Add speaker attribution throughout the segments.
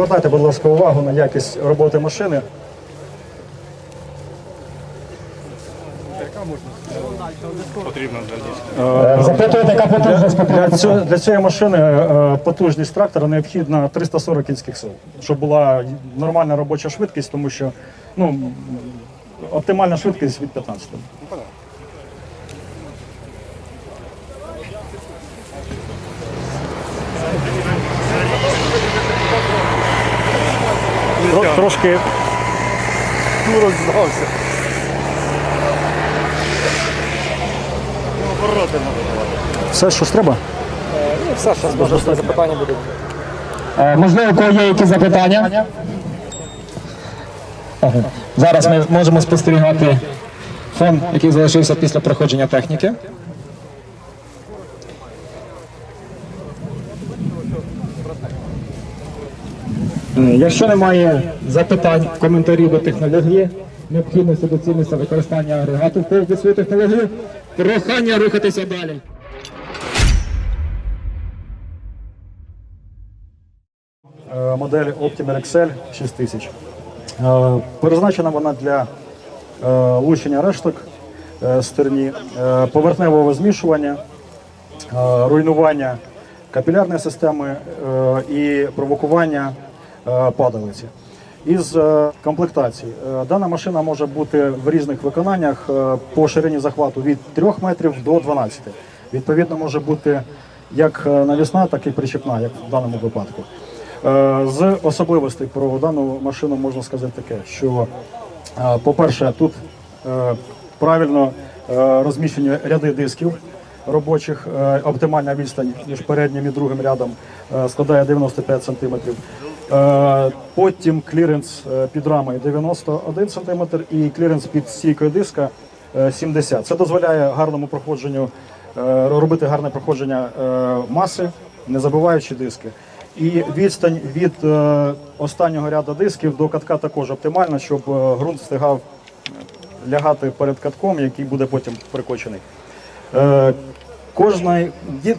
Speaker 1: Звертайте, будь ласка, увагу на якість роботи машини.
Speaker 2: Потрібно для.
Speaker 3: Запитуєте, яка потужність
Speaker 1: Для, цього, для цієї машини е, потужність трактора необхідна 340 кінських сил, щоб була нормальна робоча швидкість, тому що ну, оптимальна швидкість від 15. Тро- Трошки
Speaker 2: Ну, роздався. Ну, обороти треба давати.
Speaker 1: все, що ж треба.
Speaker 4: Ну, все, зараз може запитання будуть.
Speaker 3: Е, Можливо, у кого є якісь запитання? Ага. Зараз ми можемо спостерігати фон, який залишився після проходження техніки. Якщо немає запитань, коментарів до технології, необхідності доцільності використання агрегату в поводу свою технологію, прохання рухатися далі.
Speaker 1: Е, модель Optimer XL 6000. Е, Призначена вона для е, лущення решток е, стерні, е, поверхневого змішування, е, руйнування капілярної системи е, і провокування е, падалиці. Із е, комплектацій Е, дана машина може бути в різних виконаннях е, по ширині захвату від 3 метрів до 12. Відповідно, може бути як е, навісна, так і причепна, як в даному випадку. Е, З особливостей про дану машину можна сказати таке, що, е, по-перше, тут е, правильно е, розміщені ряди дисків робочих, е, оптимальна відстань між переднім і другим рядом е, складає 95 см. Потім кліренс е, під рамою 91 см і кліренс під стійкою диска е, 70. Це дозволяє гарному проходженню е, робити гарне проходження е, маси, не забуваючи диски. І відстань від е, останнього ряду дисків до катка також оптимальна, щоб е, ґрунт встигав лягати перед катком, який буде потім прикочений. Е, Кожний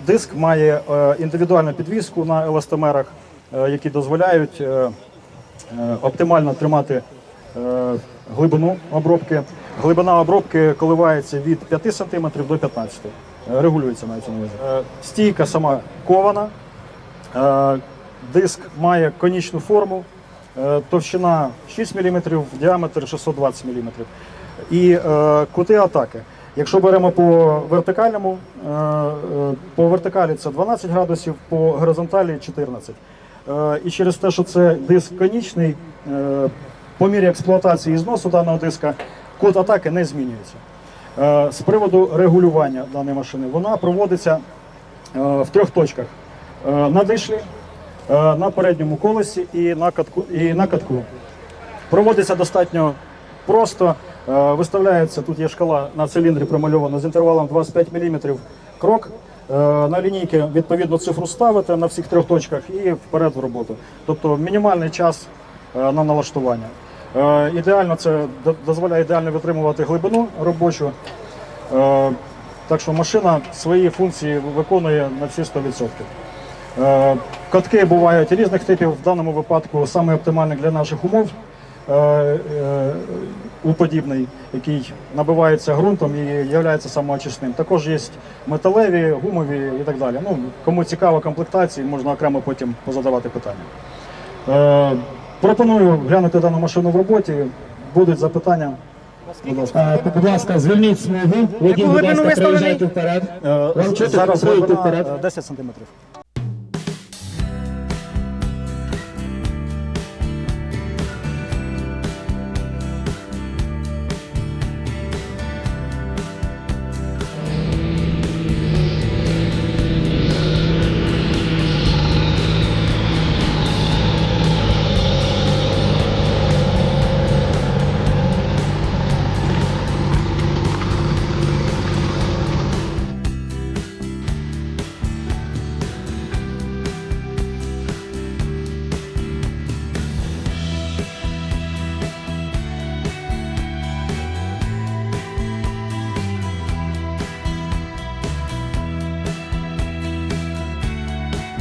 Speaker 1: диск має е, індивідуальну підвіску на еластомерах, е, які дозволяють е, е, оптимально тримати е, глибину обробки. Глибина обробки коливається від 5 см до 15 Е, Регулюється на цьому. Е, Стійка сама кована. Е, Диск має конічну форму, е, товщина 6 мм, діаметр 620 мм. І е, кути атаки. Якщо беремо по вертикальному, е, е, по вертикалі це 12 градусів, по горизонталі 14. Е, І через те, що це диск конічний, е, по мірі експлуатації і зносу даного диска, кут атаки не змінюється. Е, З приводу регулювання даної машини, вона проводиться в трьох точках: на дишлі, на передньому колесі і на катку. І на катку. Проводиться достатньо просто. Виставляється, тут є шкала на циліндрі промальована з інтервалом 25 мм крок. Е, На лінійки відповідно цифру ставите на всіх трьох точках і вперед в роботу. Тобто мінімальний час е, на налаштування. Е, Ідеально це дозволяє ідеально витримувати глибину робочу. Так що машина свої функції виконує на всі 100%. Е, Катки бувають різних типів. В даному випадку саме оптимальний для наших умов уподібний, який набивається ґрунтом і є самоочисним. Також є металеві, гумові і так далі. Ну, кому цікаво комплектації, можна окремо потім позадавати питання. Е, Пропоную глянути дану машину в роботі. Будуть запитання. Будь ласка.
Speaker 3: Е, Будь ласка, звільніть смугу, водій, будь ласка,
Speaker 4: виставлений?
Speaker 3: приїжджайте вперед.
Speaker 1: Е,
Speaker 3: Вам чути?
Speaker 1: Зараз глибина
Speaker 3: вперед.
Speaker 1: е, 10 сантиметрів.